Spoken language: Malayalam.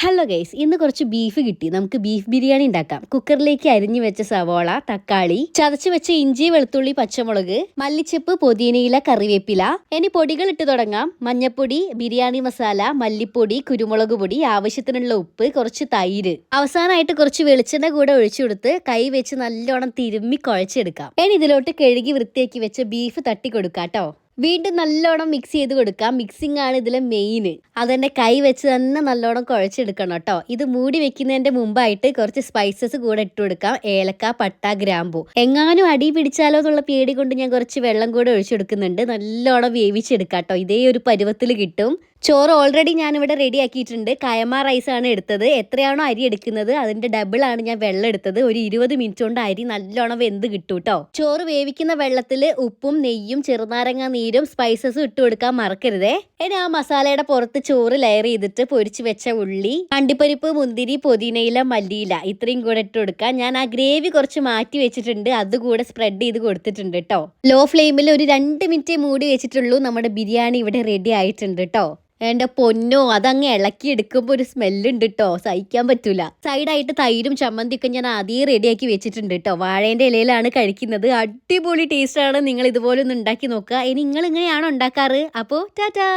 ഹലോ ഗൈസ് ഇന്ന് കുറച്ച് ബീഫ് കിട്ടി. നമുക്ക് ബീഫ് ബിരിയാണി ഉണ്ടാക്കാം. കുക്കറിലേക്ക് അരിഞ്ഞു വെച്ച സവോള തക്കാളി ചതച്ചു വെച്ച ഇഞ്ചി വെളുത്തുള്ളി പച്ചമുളക് മല്ലിച്ചപ്പ് പൊതിനയില കറിവേപ്പില. ഇനി പൊടികൾ ഇട്ട് തുടങ്ങാം. മഞ്ഞപ്പൊടി ബിരിയാണി മസാല മല്ലിപ്പൊടി കുരുമുളക് പൊടി ആവശ്യത്തിനുള്ള ഉപ്പ് കുറച്ച് തൈര്. അവസാനമായിട്ട് കുറച്ച് വെളിച്ചെണ്ണ കൂടെ ഒഴിച്ചു കൊടുത്ത് കൈ വെച്ച് നല്ലോണം തിരുമ്മി കുഴച്ചെടുക്കാം. ഇനി ഇതിലോട്ട് കഴുകി വൃത്തിയാക്കി വെച്ച ബീഫ് തട്ടി കൊടുക്കാം കേട്ടോ. വീണ്ടും നല്ലോണം മിക്സ് ചെയ്ത് കൊടുക്കാം. മിക്സിംഗ് ആണ് ഇതിലെ മെയിൻ അതെന്നെ കൈ വെച്ച് തന്നെ നല്ലോണം കുഴച്ചെടുക്കണം കേട്ടോ. ഇത് മൂടി വെക്കുന്നതിന്റെ മുമ്പായിട്ട് കുറച്ച് സ്പൈസസ് കൂടെ ഇട്ട് കൊടുക്കാം. ഏലക്ക പട്ട ഗ്രാമ്പു. എങ്ങാനും അടി പിടിച്ചാലോ എന്നുള്ള പേടി കൊണ്ട് ഞാൻ കുറച്ച് വെള്ളം കൂടെ ഒഴിച്ചെടുക്കുന്നുണ്ട് നല്ലോണം വേവിച്ചെടുക്കാം കേട്ടോ. ഇതേ ഒരു പരുവത്തിൽ കിട്ടും. ചോറ് ഓൾറെഡി ഞാനിവിടെ റെഡി ആക്കിയിട്ടുണ്ട്. കയമ റൈസ് ആണ് എടുത്തത്. എത്രയാണോ അരി എടുക്കുന്നത്? അതിന്റെ ഡബിൾ ആണ് ഞാൻ വെള്ളം എടുത്തത്. ഒരു ഇരുപത് മിനിറ്റ് കൊണ്ട് അരി നല്ലോണം വെന്ത് കിട്ടും കേട്ടോ ചോറ് വേവിക്കുന്ന വെള്ളത്തിൽ ഉപ്പും നെയ്യും ചെറുനാരങ്ങ നീരും സ്പൈസസും ഇട്ട് കൊടുക്കാൻ മറക്കരുതേ. ഇനി ആ മസാലയുടെ പുറത്ത് ചോറ് ലെയർ ചെയ്തിട്ട് പൊരിച്ചു വെച്ച ഉള്ളി കണ്ടിപ്പരിപ്പ് മുന്തിരി പൊതിനയില മല്ലിയില ഇത്രയും കൂടെ ഇട്ട് കൊടുക്കാം ഞാൻ ആ ഗ്രേവി കുറച്ച് മാറ്റി വെച്ചിട്ടുണ്ട്. അതുകൂടെ സ്പ്രെഡ് ചെയ്ത് കൊടുത്തിട്ടുണ്ട് കേട്ടോ ലോ ഫ്ലെയിമിൽ ഒരു രണ്ട് മിനിറ്റ് മൂടി വെച്ചിട്ടുള്ളൂ. നമ്മുടെ ബിരിയാണി ഇവിടെ റെഡി ആയിട്ടുണ്ട് കേട്ടോ എന്റെ പൊന്നോ അതങ്ങ് ഇളക്കി എടുക്കുമ്പോൾ ഒരു സ്മെല്ലുണ്ട് കേട്ടോ സഹിക്കാൻ പറ്റൂല. സൈഡായിട്ട് തൈരും ചമ്മന്തിയൊക്കെ ഞാൻ ആദ്യം റെഡിയാക്കി വെച്ചിട്ടുണ്ട് കേട്ടോ. വാഴേന്റെ ഇലയിലാണ് കഴിക്കുന്നത്. അടിപൊളി ടേസ്റ്റ് ആണ്. നിങ്ങൾ ഇതുപോലെ ഒന്ന് ഉണ്ടാക്കി നോക്കുക. ഇനി നിങ്ങൾ ഇങ്ങനെയാണോ ഉണ്ടാക്കാറ്? അപ്പോ ടാറ്റാ.